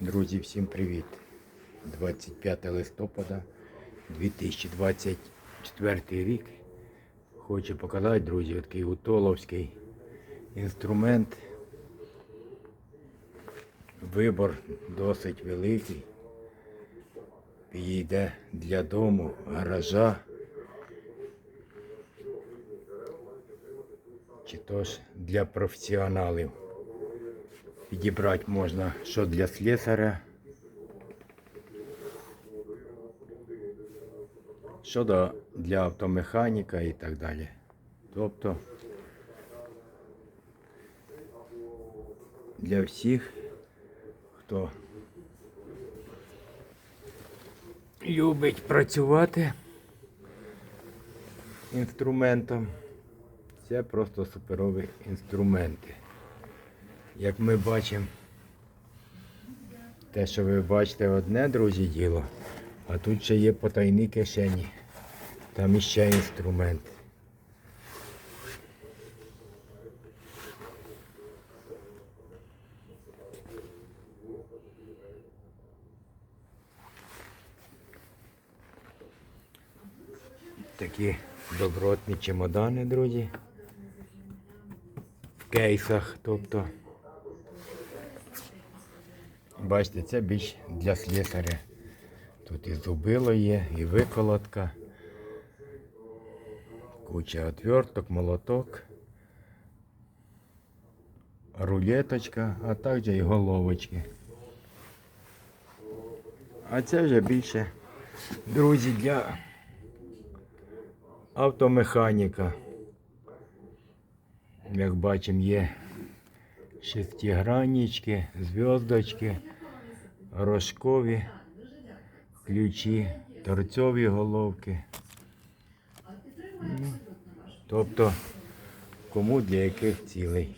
Друзі, всім привіт! 25 листопада 2024 рік. Хочу показати, друзі, такий утоловський інструмент. Вибор досить великий. Підійде для дому, гаража. Чи то ж для професіоналів. Підібрати можна що для слесаря, що для автомеханіка і так далі. Тобто для всіх, хто любить працювати інструментом, це просто суперові інструменти. Як ми бачимо, те, що ви бачите, одне, друзі, діло, а тут ще є потайні кишені. Там іще інструмент. Такі добротні чемодани, друзі. В кейсах, тобто. Бачите, це більш для слесаря. Тут і зубило є, і виколотка, куча отверток, молоток, рулеточка, а також і головочки. А це вже більше, друзі, для автомеханіка. Як бачимо, є шестиграннички, зв'язочки, рожкові ключі, торцьові головки. Ну, Тобто, кому для яких цілей.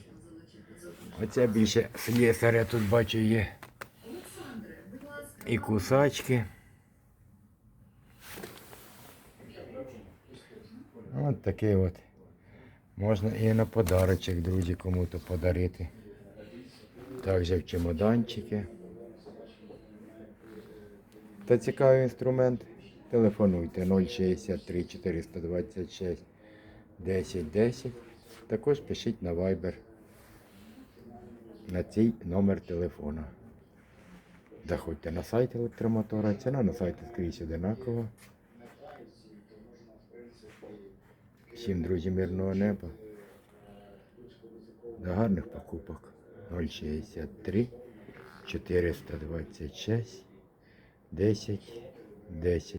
Оце більше слесаря тут бачу є. І кусачки. От такий от. Можна і на подарочок, друзі, кому-то подарити. Також в чемоданчики. Та цікавий інструмент. Телефонуйте 063 426 10 10. Також пишіть на Viber на цей номер телефона. Заходьте на сайт електромотора. Ціна на сайті скрізь одинакова. Всім друзі мирного неба. До гарних покупок. 063 426 10 10.